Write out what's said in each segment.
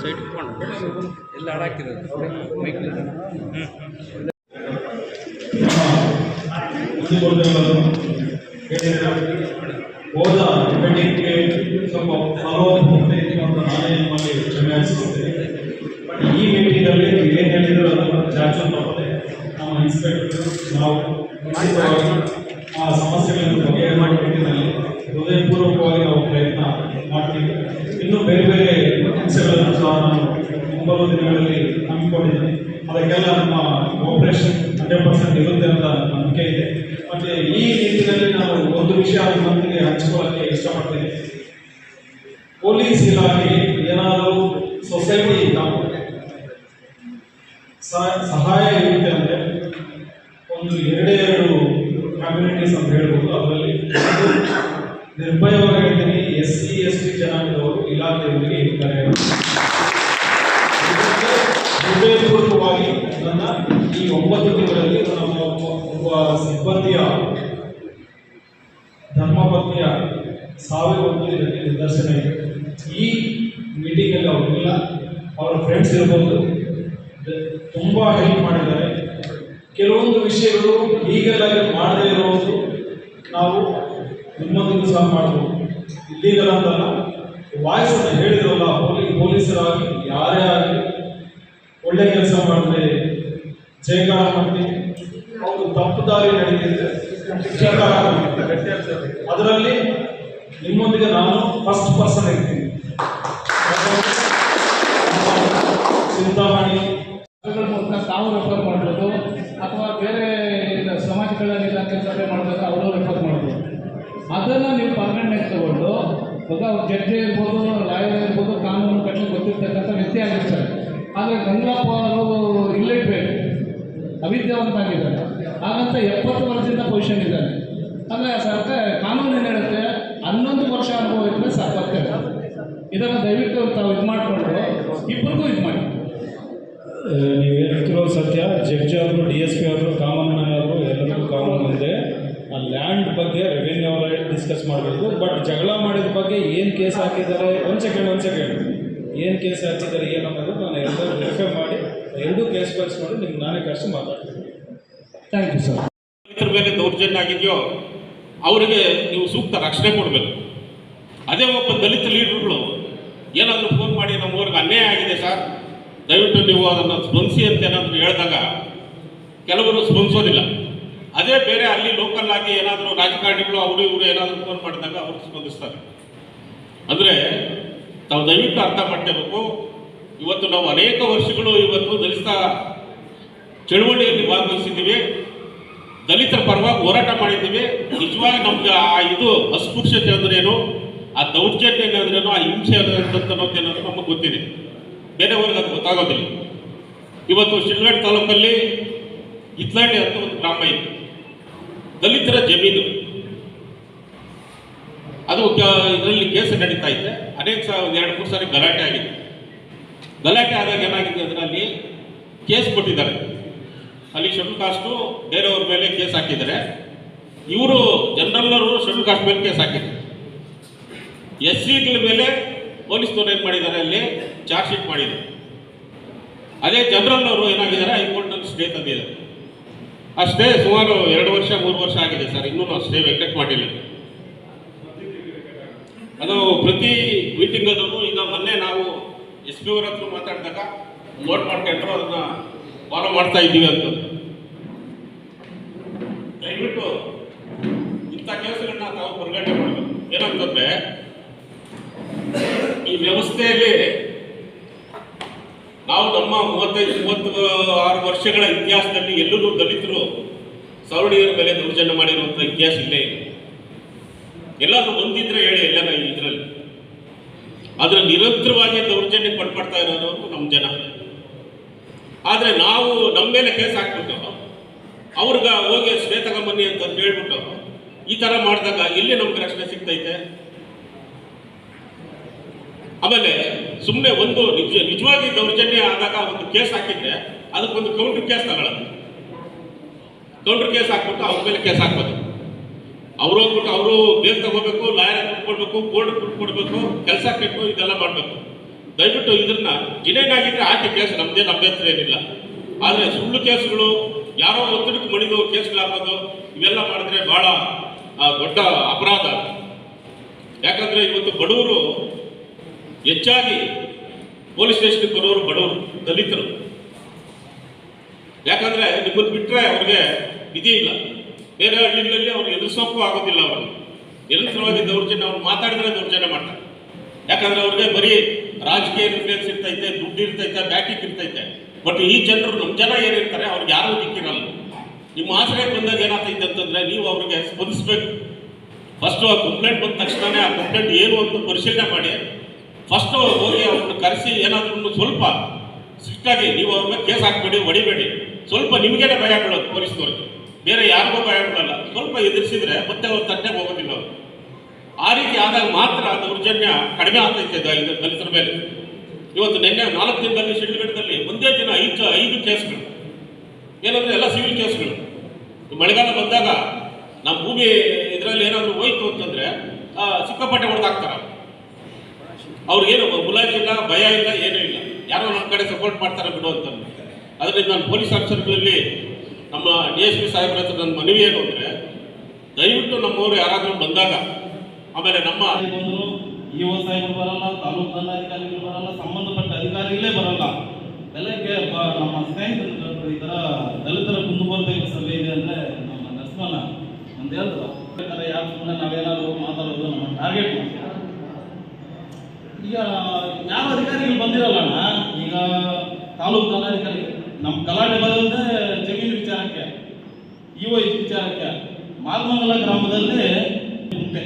Site ಎಲ್ಲ ಹಾಡಾಕಿದ ಹೋದ ಸ್ವಲ್ಪ ಫಾಲೋ ಅಂತ ನಾನೇ ಮಾಡಿ ಕ್ಷಮೆ ಮೀಟಿಂಗಲ್ಲಿ ಏನು ಹೇಳಿದ್ರು ಅದನ್ನು ತಪ್ಪದೆ ನಮ್ಮ ಇನ್ಸ್ಪೆಕ್ಟರ್, ನಾವು ಆ ಸಮಸ್ಯೆಗಳನ್ನು ಬಗೆಹರಿ ಮಾಡಿ ನಿಟ್ಟಿನಲ್ಲಿ ಹೃದಯಪೂರ್ವಕವಾಗಿ ನಾವು ಪ್ರಯತ್ನ ಮಾಡ್ತೀವಿ. ಇನ್ನೂ ಬೇರೆ ಬೇರೆ ಅಂಶಗಳನ್ನು ಸಹ ನಾನು ಮುಂಬರುವ ದಿನಗಳಲ್ಲಿ ಹಮ್ಮಿಕೊಂಡಿದ್ದೀನಿ. ಅದಕ್ಕೆಲ್ಲ ನಮ್ಮ ಆಪರೇಷನ್ ಹಂಡ್ರೆಡ್ ಪರ್ಸೆಂಟ್ ಇರುತ್ತೆ ಅಂತ ನಂಬಿಕೆ ಇದೆ. ಮತ್ತೆ ಈ ನಿಟ್ಟಿನಲ್ಲಿ ನಾವು ಒಂದು ವಿಷಯ ನಿಮ್ಮೊಂದಿಗೆ ಹಂಚಿಕೊಳ್ಳಕ್ಕೆ ಇಷ್ಟಪಡ್ತೀನಿ. ಪೊಲೀಸ್ ಇಲಾಖೆ ಏನಾದರೂ ಸೊಸೈಟಿ ಸಹ- ಸಹಾಯ ಇರುತ್ತೆ ಅಂದ್ರೆ ಒಂದು ಎರಡೇ ಎರಡು ಕಮ್ಯುನಿಟೀಸ್ ಅಂತ ಹೇಳ್ಬೋದು ಅದರಲ್ಲಿ. ನಿರ್ಭಯವಾಗಿರ್ತೀನಿ ಎಸ್ ಸಿ, ಎಸ್ ಟಿ ಜನಾಂಗದವರು ಇಲಾಖೆಯವರಿಗೆ ಇರ್ತಾರೆ. ಹೃದಯಪೂರ್ವಕವಾಗಿ ನನ್ನ ಈ ಒಂಬತ್ತು ತಿಂಗಳಲ್ಲಿ ನಮ್ಮ ಒಬ್ಬ- ಸಿಬ್ಬಂದಿಯ, ಧರ್ಮಪತ್ನಿಯ ಸಾವಿರ ಒಂದು ನಿದರ್ಶನ ಇದೆ. ಈ ಮೀಟಿಂಗಲ್ಲಿ ಅವರಿಲ್ಲ ಅವರ ಫ್ರೆಂಡ್ಸ್ ಇರ್ಬೋದು. ಹೆಲ್ಪ್ ಮಾಡಿದ್ದಾರೆ. ಕೆಲವೊಂದು ವಿಷಯಗಳು ಈಗಲಾಗಿ ಮಾಡದೇ ಇರೋದು ನಾವು ನಿಮ್ಮೊಂದಿಗೆ ಸಹ ಮಾಡಬಹುದು ಲೀಗಲ್ ಅಂತಲ್ಲ ವಾಯ್ಸ್ ಅನ್ನು ಹೇಳಿದ್ರಲ್ಲ ಪೊಲೀಸ್ ಪೊಲೀಸರಾಗಿ, ಯಾರೇ ಆಗಲಿ ಒಳ್ಳೆ ಕೆಲಸ ಮಾಡಿದ್ರೆ ಜಯಗಾರ ಮಾಡ್ತೀವಿ ಅವರು ತಪ್ಪು ದಾರಿ ನಡೆಯುತ್ತೆ. ಅದರಲ್ಲಿ ನಿಮ್ಮೊಂದಿಗೆ ನಾನು ಫಸ್ಟ್ ಪರ್ಸನ್ ಇರ್ತೀನಿ. ಚಿಂತಾಮಣಿ ತಾವು ರೆಫರ್ ಮಾಡ್ಬೋದು. ಅಥವಾ ಬೇರೆ ಸಮಾಜ ಕಲ್ಯಾಣ ಇಲಾಖೆ ಸಭೆ ಅವರು ರೆಫರ್ ಮಾಡ್ಬೋದು. ಅದನ್ನು ನೀವು ಪರ್ಮನೆಂಟ್ ತಗೊಂಡು, ಇವಾಗ ಜಡ್ಜಿ ಇರ್ಬೋದು ಲಾಯರ್ ಇರ್ಬೋದು, ಕಾನೂನು ಕಟ್ಟಲು ಗೊತ್ತಿರ್ತಕ್ಕಂಥ ವ್ಯಕ್ತಿ ಆಗಿರ್ತಾರೆ. ಆದರೆ ಗಂಗಪ್ಪ ಅವರು ಅವಿದ್ಯಾವಂತ ಆಗಿದ್ದಾರೆ ಹಾಗಂತ ಎಪ್ಪತ್ತು ವರ್ಷದಿಂದ ಪೊಸಿಷನ್ ಇದ್ದಾರೆ. ಅಂದರೆ ಸರ್ಕಾರ ಕಾನೂನು ಏನು ಹೇಳುತ್ತೆ? ಹನ್ನೊಂದು ವರ್ಷ ಅನುಭವ ಇದ್ದರೆ ಸಾಕಾಗ್ತದೆ. ಇದನ್ನು ದಯವಿಟ್ಟು ತಾವು ಇದು ಮಾಡಿಕೊಂಡು ಇಬ್ಬರಿಗೂ ಇದು ಮಾಡಿ ನೀವು ಜಡ್ಜ್ ಅವರು ಡಿ ಎಸ್ ಪಿ ಅವರು ಕಾಮನ್ ಮ್ಯಾನ್ ಅವರು ಎಲ್ಲರಿಗೂ ಕಾಮನ್ ಇದೆ. ಆ ಲ್ಯಾಂಡ್ ಬಗ್ಗೆ ರೆವೆನ್ಯೂ ಅವರ ಡಿಸ್ಕಸ್ ಮಾಡಬೇಕು. ಬಟ್ ಜಗಳ ಮಾಡಿದ ಬಗ್ಗೆ ಏನು ಕೇಸ್ ಹಾಕಿದ್ದಾರೆ? ಒಂದು ಸೆಕೆಂಡ್ ಒಂದು ಸೆಕೆಂಡ್ ಏನು ಕೇಸ್ ಹಾಕಿದ್ದಾರೆ ಏನು ಅನ್ನೋದು ನಾನು ಎಲ್ಲರೂ ವೆರಿಫೈ ಮಾಡಿ ಎರಡೂ ಕೇಸ್ ಫೈಲ್ಸ್ ಮಾಡಿ ನಿಮ್ಗೆ ನಾನೇ ಕರೆಸಿ ಮಾತಾಡ್ತೀನಿ. ಥ್ಯಾಂಕ್ ಯು ಸರ್ ರೈತರ ಮೇಲೆ ದೌರ್ಜನ್ಯ ಆಗಿದೆಯೋ ಅವರಿಗೆ ನೀವು ಸೂಕ್ತ ರಕ್ಷಣೆ ಕೊಡಬೇಕು. ಅದೇ ಒಬ್ಬ ದಲಿತ ಲೀಡರ್ಗಳು ಏನಾದರೂ ಫೋನ್ ಮಾಡಿ ನಮ್ಮ ಊರಿಗೆ ಅನ್ಯಾಯ ಆಗಿದೆ ಸರ್ ದಯವಿಟ್ಟು ನೀವು ಅದನ್ನು ಸ್ಪಂದಿಸಿ ಅಂತ ಏನಾದರೂ ಹೇಳಿದಾಗ ಕೆಲವರು ಸ್ಪಂದಿಸೋದಿಲ್ಲ. ಅದೇ ಬೇರೆ ಅಲ್ಲಿ ಲೋಕಲ್ ಆಗಿ ಏನಾದರೂ ರಾಜಕಾರಣಿಗಳು ಅವರು ಇವರು ಏನಾದರೂ ಫೋನ್ ಮಾಡಿದಾಗ ಅವರು ಸ್ಪಂದಿಸ್ತಾರೆ. ಅಂದರೆ ತಾವು ದಯವಿಟ್ಟು ಅರ್ಥ ಮಾಡ್ಕೋಬೇಕು. ಇವತ್ತು ನಾವು ಅನೇಕ ವರ್ಷಗಳು ಇವತ್ತು ದಲಿತ ಚಳುವಳಿಯಲ್ಲಿ ಭಾಗವಹಿಸಿದ್ದೀವಿ. ದಲಿತರ ಪರವಾಗಿ ಹೋರಾಟ ಮಾಡಿದ್ದೀವಿ. ನಿಜವಾಗಿ ನಮ್ಗೆ ಆ ಇದು ಅಸ್ಪೃಶ್ಯತೆ ಅಂದ್ರೇನು ಆ ದೌರ್ಜನ್ಯ ಅಂದ್ರೇನು ಆ ಹಿಂಸೆ ಅನ್ನೋದು ನಮಗೆ ಗೊತ್ತಿದೆ. ಬೇರೆಯವ್ರಿಗೆ ಅದು ಗೊತ್ತಾಗೋದಿಲ್ಲ. ಇವತ್ತು ಶಿಲ್ಘಟ್ ತಾಲೂಕಲ್ಲಿ ಇತ್ಲಾಂಡಿ ಅಂತ ಒಂದು ಗ್ರಾಮ ಇತ್ತು ದಲಿತರ ಜಮೀನು. ಅದು ಇದರಲ್ಲಿ ಕೇಸ್ ನಡೀತಾ ಇದೆ. ಅನೇಕ ಎರಡು, ಮೂರು ಸಾರಿ ಗಲಾಟೆ ಆಗಿದೆ. ಗಲಾಟೆ ಆದಾಗ ಏನಾಗಿದೆ ಅದರಲ್ಲಿ ಕೇಸ್ ಕೊಟ್ಟಿದ್ದಾರೆ. ಅಲ್ಲಿ ಶೆಡ್ಯೂಲ್ ಕಾಸ್ಟು ಬೇರೆಯವ್ರ ಮೇಲೆ ಕೇಸ್ ಹಾಕಿದ್ದಾರೆ. ಇವರು ಜನರಲ್ನವರು ಶೆಡ್ಯೂಲ್ ಕಾಸ್ಟ್ ಮೇಲೆ ಕೇಸ್ ಹಾಕಿದ್ದಾರೆ. ಎಸ್ ಸಿಗಳ ಮೇಲೆ ಪೊಲೀಸ್ನವ್ರು ಏನು ಮಾಡಿದ್ದಾರೆ ಅಲ್ಲಿ? ಚಾರ್ಜ್ ಶೀಟ್ ಮಾಡಿದೆ. ಅದೇ ಜನರಲ್ನವರು ಏನಾಗಿದ್ದಾರೆ? ಹೈಕೋರ್ಟ್ನಲ್ಲಿ ಸ್ಟೇ ತಂದಿದ್ದಾರೆ. ಆ ಸ್ಟೇ ಸುಮಾರು ಎರಡು ವರ್ಷ, ಮೂರು ವರ್ಷ ಆಗಿದೆ ಸರ್. ಇನ್ನೂ ನಾವು ಸ್ಟೇ ವೆಕೆಟ್ ಮಾಡಿಲ್ಲ. ಅದು ಪ್ರತಿ ಮೀಟಿಂಗ್ ಅದನ್ನು ಈಗ ಮೊನ್ನೆ ನಾವು ಎಸ್ ಪಿ ಅವರ ಹತ್ರ ಮಾತಾಡಿದಾಗ ನೋಟ್ ಮಾಡ್ಕೊಂಡ್ರು, ಅದನ್ನ ಫಾಲೋ ಮಾಡ್ತಾ ಇದ್ದೀವಿ ಅಂತ. ದಯವಿಟ್ಟು ಇಂಥ ಕೆಲಸಗಳನ್ನ ತಾವು ಹೊರಗಡೆ ಮಾಡಬೇಕು. ಏನಂತಂದ್ರೆ, ಈ ವ್ಯವಸ್ಥೆಯಲ್ಲಿ ನಾವು ನಮ್ಮ ಮೂವತ್ತೈದು ಮೂವತ್ತು ಆರು ವರ್ಷಗಳ ಇತಿಹಾಸದಲ್ಲಿ ಎಲ್ಲರೂ ದಲಿತರು, ಸವರ್ಣಿಯರ ಮೇಲೆ ದೌರ್ಜನ್ಯ ಮಾಡಿರುವಂಥ ಇತಿಹಾಸ ಇಲ್ಲೇ ಇಲ್ಲ ಎಲ್ಲಾದ್ರೂ ಒಂದಿದ್ರೆ ಹೇಳಿ ಎಲ್ಲನ ಇದರಲ್ಲಿ. ಆದ್ರೆ ನಿರಂತರವಾಗಿ ದೌರ್ಜನ್ಯ ಪಡ್ಪಡ್ತಾ ಇರೋದು ನಮ್ಮ ಜನ. ಆದ್ರೆ ನಾವು ನಮ್ಮ ಮೇಲೆ ಕೇಸ್ ಹಾಕ್ಬಿಟ್ಟು, ಅವ್ರಿಗೆ ಹೋಗಿ ಶ್ವೇತಕ ಬನ್ನಿ ಅಂತ ಹೇಳ್ಬಿಟ್ಟು, ಈ ತರ ಮಾಡಿದಾಗ ಎಲ್ಲಿ ನಮ್ಗೆ ರಕ್ಷಣೆ ಸಿಗ್ತೈತೆ? ಆಮೇಲೆ ಸುಮ್ಮನೆ ಒಂದು ನಿಜ, ನಿಜವಾಗಿ ದೌರ್ಜನ್ಯ ಆದಾಗ ಒಂದು ಕೇಸ್ ಹಾಕಿದ್ರೆ ಅದಕ್ಕೊಂದು ಕೌಂಟರ್ ಕೇಸ್ ತಗೊಳ್ಳೋದು. ಕೌಂಟರ್ ಕೇಸ್ ಹಾಕ್ಬಿಟ್ಟು ಅವ್ರ ಮೇಲೆ ಕೇಸ್ ಹಾಕ್ಬೋದು. ಅವ್ರು ಹೋಗ್ಬಿಟ್ಟು ಅವರು ಬೇಗ ತಗೋಬೇಕು ಲಾಯರ್ ಕೊಡ್ಬೇಕು ಕೋರ್ಟ್ ಕೊಡ್ಬೇಕು, ಕೆಲಸ ಕೆಟ್ಟು ಇದೆಲ್ಲ ಮಾಡಬೇಕು. ದಯವಿಟ್ಟು ಇದನ್ನ ಇನ್ನೇನಾಗಿದ್ರೆ ಆಕೆ ಕೇಸ್ ನಮ್ದೇನು ಅಭ್ಯಂತರ ಏನಿಲ್ಲ. ಆದರೆ ಸುಳ್ಳು ಕೇಸ್ಗಳು, ಯಾರೋ ಒತ್ತಡಕ್ಕೆ ಮಣಿದು ಕೇಸ್ಗಳು ಹಾಕೋದು ಇವೆಲ್ಲ ಮಾಡಿದ್ರೆ ಬಹಳ ದೊಡ್ಡ ಅಪರಾಧ. ಯಾಕಂದ್ರೆ ಇವತ್ತು ಬಡವರು ಹೆಚ್ಚಾಗಿ ಪೊಲೀಸ್ ಸ್ಟೇಷನ್ಗೆ ಬರೋರು ಬಡವರು, ದಲಿತರು. ಯಾಕಂದ್ರೆ ನಿಮ್ಮನ್ನು ಬಿಟ್ಟರೆ ಅವ್ರಿಗೆ ವಿಧಿ ಇಲ್ಲ. ಬೇರೆ ಹಳ್ಳಿಗಳಲ್ಲಿ ಅವ್ರಿಗೆ ಎದುರಿಸೋಕ್ಕೂ ಆಗೋದಿಲ್ಲ ಅವ್ರಿಗೆ ನಿರಂತರವಾಗಿ ದೌರ್ಜನ್ಯ, ಅವ್ರು ಮಾತಾಡಿದ್ರೆ ದೌರ್ಜನ್ಯ ಮಾಡ್ತಾರೆ. ಯಾಕಂದ್ರೆ ಅವ್ರಿಗೆ ಬರೀ ರಾಜಕೀಯ ಇನ್ಫ್ಲೂಯೆನ್ಸ್ ಇರ್ತೈತೆ, ದುಡ್ಡು ಇರ್ತೈತೆ ಬ್ಯಾಟಿಕ್ ಇರ್ತೈತೆ. ಬಟ್ ಈ ಜನರು ನಮ್ಮ ಜನ ಏನಿರ್ತಾರೆ, ಅವ್ರಿಗೆ ಯಾರೂ ದಿಕ್ಕಿರಲ್ಲ. ನಿಮ್ಮ ಆಶ್ರಯ ಬಂದಾಗ ಏನಾಗ್ತೈತೆ ಅಂತಂದ್ರೆ ನೀವು ಅವ್ರಿಗೆ ಸ್ಪಂದಿಸ್ಬೇಕು. ಫಸ್ಟು ಆ ಕಂಪ್ಲೇಂಟ್ ಬಂದ ತಕ್ಷಣವೇ ಆ ಕಂಪ್ಲೇಂಟ್ ಏನು ಅಂತ ಪರಿಶೀಲನೆ ಮಾಡಿ. ಫಸ್ಟು ಹೋಗಿ ಅವ್ರನ್ನ ಕರೆಸಿ ಏನಾದ್ರೂ ಸ್ವಲ್ಪ ಸ್ಟ್ರಿಕ್ಟಾಗಿ ನೀವು ಅವ್ರ ಮೇಲೆ ಕೇಸ್ ಹಾಕ್ಬೇಡಿ, ಹೊಡಿಬೇಡಿ. ಸ್ವಲ್ಪ ನಿಮಗೇನೆ ಭಯ ಬೀಳೋದು ಪೊಲೀಸ್ನವ್ರಿಗೆ. ಬೇರೆ ಯಾರಿಗೂ ಭಯ ಬೀಳಲ್ಲ. ಸ್ವಲ್ಪ ಎದುರಿಸಿದ್ರೆ ಮತ್ತೆ ಅವ್ರ ತಟ್ಟೆ ಹೋಗೋದಿಲ್ಲ ಅವರು. ಆ ರೀತಿ ಆದಾಗ ಮಾತ್ರ ದೌರ್ಜನ್ಯ ಕಡಿಮೆ ಆಗ್ತೈತೆ ದಲಿತರ ಮೇಲೆ. ಇವತ್ತು ನಿನ್ನೆ ನಾಲ್ಕು ದಿನದಲ್ಲಿ ಶಿಡ್ಲಘಟ್ಟದಲ್ಲಿ ಒಂದೇ ದಿನ ಐದು ಐದು ಕೇಸ್ಗಳು. ಏನಂದ್ರೆ ಎಲ್ಲ ಸಿವಿಲ್ ಕೇಸ್ಗಳು. ಮಳೆಗಾಲ ಬಂದಾಗ ನಮ್ಮ ಭೂಮಿ ಇದರಲ್ಲಿ ಏನಾದರೂ ಹೋಯ್ತು ಅಂತಂದ್ರೆ ಸಿಕ್ಕಾಪಟ್ಟೆ ಹೊಡೆದಾಕ್ತಾರೆ ಅವ್ರಿಗೇನು ಮುಲಾಜಿಲ್ಲ ಭಯ ಇಲ್ಲ, ಏನೂ ಇಲ್ಲ. ಯಾರೋ ನಮ್ಮ ಕಡೆ ಸಪೋರ್ಟ್ ಮಾಡ್ತಾರೆ ಬಿಡು ಅಂತ ಅದರಿಂದ ನಾನು ಪೊಲೀಸ್ ಆಫೀಸರ್ಗಳಲ್ಲಿ ನಮ್ಮ ಡಿ ಎಸ್ ಪಿ ಸಾಹೇಬ್ರ ಹತ್ರ ನನ್ನ ಮನವಿ ಏನು ಅಂದರೆ, ದಯವಿಟ್ಟು ನಮ್ಮವರು ಯಾರಾದರೂ ಬಂದಾಗ, ಆಮೇಲೆ ನಮ್ಮ ಇ ಒ ಸಾಹೇಬರು ಬರಲ್ಲ, ತಾಲೂಕು ದಂಡಾಧಿಕಾರಿಗಳು ಬರಲ್ಲ, ಸಂಬಂಧಪಟ್ಟ ಅಧಿಕಾರಿಗಳೇ ಬರಲ್ಲ. ಬೆಳಗ್ಗೆ ನಮ್ಮ ಸ್ನೇಹಿತರು ಈ ಥರ ದಲಿತರ ಕುಂದುಕೊರತೆ ಸಭೆ ಇದೆ ಅಂದರೆ ನಮ್ಮ ನಸ್ಮಲ್ಲ ಒಂದು ಹೇಳಿದ್ರು. ಯಾರು ಸುಮ್ಮನೆ ನಾವೇನಾದರೂ ಮಾತಾಡೋದು ನಮ್ಮ ಟಾರ್ಗೆಟ್ ಈಗ ಯಾವ ಅಧಿಕಾರಿಗಳು ಬಂದಿರಲ್ಲಣ್ಣ ಈಗ ತಾಲೂಕು ಕಲಾಧಿಕಾರಿ, ನಮ್ಮ ಕಲಾಡೆ ಬರೋದೇ ಜಮೀನು ವಿಚಾರಕ್ಕೆ, ಇಒ ವಿಚಾರಕ್ಕೆ ಮಾಲ್ಮಂಗಲ ಗ್ರಾಮದಲ್ಲಿ ಕುಂಟೆ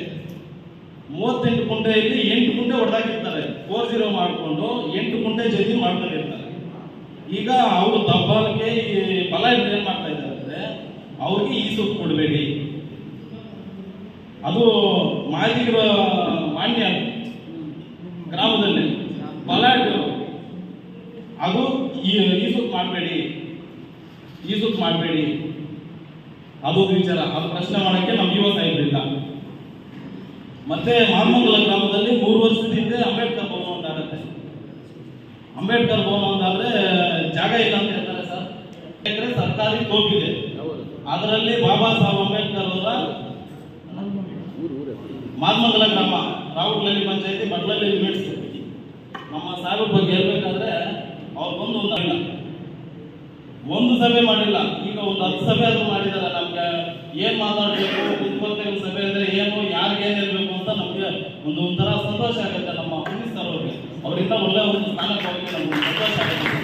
ಮೂವತ್ತೆಂಟು ಕುಂಟೆಯಲ್ಲಿ ಎಂಟು ಕುಂಟೆ ಹೊಡೆದಾಕಿರ್ತಾರೆ. ಫೋರ್ ಜೀರೋ ಮಾಡಿಕೊಂಡು ಎಂಟು ಕುಂಟೆ ಜಮೀನು ಮಾಡ್ಕೊಂಡಿರ್ತಾರೆ. ಈಗ ಅವರು ದಬ್ಬಾಲಿಗೆ ಈ ಫಲ ಏನು ಮಾಡ್ತಾ ಇದ್ದಾರೆ ಅಂದರೆ, ಅವ್ರಿಗೆ ಈ ಸೊಪ್ಪು ಕೊಡಬೇಡಿ. ಅದು ಮಾದಿಗ ಮಾನ್ಯ ಗ್ರಾಮದಲ್ಲಿ ಪಲಾಟು ಅದು ಈಸುಕ್ ಮಾಡಬೇಡಿ. ಈಸುಕ್ ಮಾಡಬೇಡಿ. ಅದು ವಿಚಾರ, ಅದು ಪ್ರಶ್ನೆ ಮಾಡೋಕ್ಕೆ ನಮ್ಮ ಯುವ ಸಾಹಿತ್ಯ ಮತ್ತೆ ಮಾಮಂಗಲ ಗ್ರಾಮದಲ್ಲಿ ಮೂರು ವರ್ಷದ ಹಿಂದೆ ಅಂಬೇಡ್ಕರ್ ಭವನ ಆಗುತ್ತೆ ಅಂಬೇಡ್ಕರ್ ಭವನ ಒಂದಾದ್ರೆ ಜಾಗ ಇಲ್ಲ ಅಂತ ಹೇಳ್ತಾರೆ ಸರ್. ಯಾಕಂದ್ರೆ ಸರ್ಕಾರಿ ತೋಪಿದೆ. ಅದರಲ್ಲಿ ಬಾಬಾ ಸಾಹೇಬ್ ಅಂಬೇಡ್ಕರ್ ಅವರ ಮಾರ್ಮಂಗಲ ಗ್ರಾಮ. ರಾವುಗಳಲ್ಲಿ ಪಂಚಾಯತಿ ಮಡ್ಲಲ್ಲಿ ಲಿಮಿಟ್ಸ್ ನಮ್ಮ ಸಾಹೇಬ್ರ ಬಗ್ಗೆ ಹೇಳ್ಬೇಕಾದ್ರೆ, ಅವ್ರು ಬಂದು ಒಂದು ಇಲ್ಲ ಒಂದು ಸಭೆ ಮಾಡಿಲ್ಲ. ಈಗ ಒಂದು ಹತ್ತು ಸಭೆ ಆದ್ರೂ ಮಾಡಿದಾರೆ. ನಮ್ಗೆ ಏನ್ ಮಾತಾಡಬೇಕು ಕುಂತ್ಕೊಳ್ತೇವೆ ಸಭೆ ಅಂದ್ರೆ ಏನು, ಯಾರಿಗೆ ಏನ್ ಹೇಳ್ಬೇಕು ಅಂತ ನಮ್ಗೆ ಒಂದು ಒಂಥರ ಸಂತೋಷ ಆಗುತ್ತೆ ನಮ್ಮ ಪೊಲೀಸ್ ಅವ್ರಿಗೆ. ಅವರಿಂದ ಒಳ್ಳೆ ಒಂದು ಸ್ಥಾನಕ್ಕೆ ಹೋಗಿ ನಮ್ಗೆ ಸಂತೋಷ ಆಗುತ್ತೆ.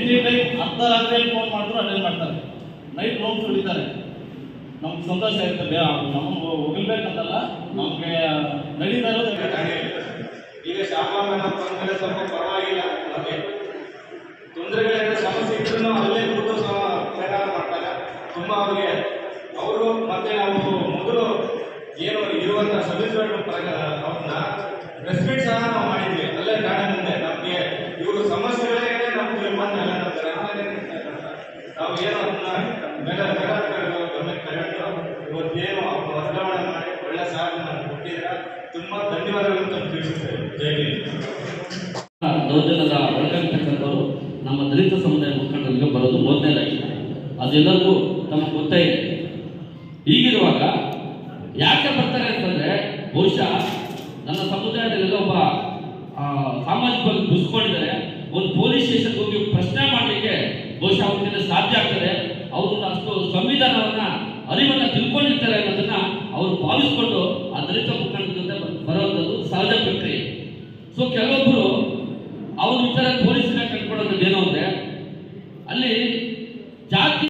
ಎನಿ ಟೈಮ್ ಅರ್ಧ ರಾತ್ರಿ ಫೋನ್ ಮಾಡಿದ್ರು ಅಟೆಂಡ್ ಮಾಡ್ತಾರೆ. ನೈಟ್ ಲೋನ್ ಹೊಡಿತಾರೆ. ನಮ್ಗೆ ಸಂತೋಷ ಇರುತ್ತೆ ಬೇ ನಮ್ಗೆ ಹೋಗ್ಬೇಕಂತಲ್ಲ ನಮ್ಗೆ ನಡೀತಾ ಇರೋದು. ಈಗ ಶಾಮರಾಮನ ಮೇಲೆ ಸ್ವಲ್ಪ ಪರವಾಗಿಲ್ಲ. ನಮಗೆ ತೊಂದರೆಗಳಿಂದ ಸಮಸ್ಯೆ ಇದ್ರೂ ಅಲ್ಲೇ ಸಹ ಪ್ರಯಾಣ ಮಾಡ್ತಾರೆ. ತುಂಬ ಅವ್ರಿಗೆ ಅವರು ಮತ್ತೆ ನಾವು ಮೊದಲು ಏನು ಇರುವಂಥ ಪ್ರಕಾರ ಅವ್ರನ್ನ ರೆಸ್ಪೆಕ್ಟ್ ಸಹ ನಾವು ಮಾಡಿದ್ವಿ. ಅಲ್ಲೇ ಗಾಡಿ ಮುಂದೆ. ನಮಗೆ ಇವರು ಸಮಸ್ಯೆಗಳೇ ನಮ್ಗೆ ಆಮೇಲೆ ನಾವು ಏನು ಅದನ್ನ ಬೇರೆ ಗಮನಕ್ಕೆ ತಗೊಂಡು ಇವತ್ತೇನು ಅವ್ರು ಬದಲಾವಣೆ ಮಾಡಿ ಒಳ್ಳೆ ಸಾಧನೆ ನಮ್ಗೆ ಕೊಟ್ಟಿದ್ದೀರಾ? ತುಂಬ ಧನ್ಯವಾದಗಳು ಅಂತ ತಿಳಿಸುತ್ತೇವೆ ಜೈ. ದೌರ್ಜನ್ಯದ ನಮ್ಮ ದಲಿತ ಸಮುದಾಯ ಮುಖಂಡರಿಗೆ ಬರೋದು ಮೊದಲನೇದಾಗಿ. ಅದೆಲ್ಲರಿಗೂ ತಮಗೆ ಗೊತ್ತೇ ಇದೆ. ಹೀಗಿರುವಾಗ ಯಾಕೆ ಬರ್ತಾರೆ ಅಂತಂದ್ರೆ ಬಹುಶಃ ನನ್ನ ಸಮುದಾಯದಲ್ಲೆಲ್ಲ ಒಬ್ಬ ಸಾಮಾಜಿಕವಾಗಿ ದುಸ್ಕೊಂಡಿದ್ದಾರೆ ಒಂದು ಪೊಲೀಸ್ ಸ್ಟೇಷನ್ಗೆ ಹೋಗಿ ಪ್ರಶ್ನೆ ಮಾಡಲಿಕ್ಕೆ ಬಹುಶಃ ಅವ್ರಿಗೆ ಸಾಧ್ಯ ಆಗ್ತದೆ. ಅವರು ಅಷ್ಟು ಸಂವಿಧಾನವನ್ನ ಅರಿವನ್ನ ತಿಳ್ಕೊಂಡಿರ್ತಾರೆ ಅನ್ನೋದನ್ನ ಅವರು ಭಾವಿಸ್ಕೊಂಡು ಆ ದಲಿತ ಮುಖಂಡರ ಜೊತೆ ಸಹಜ ಪ್ರಕ್ರಿಯೆ. ಸೊ ಕೆಲವೊಬ್ಬರು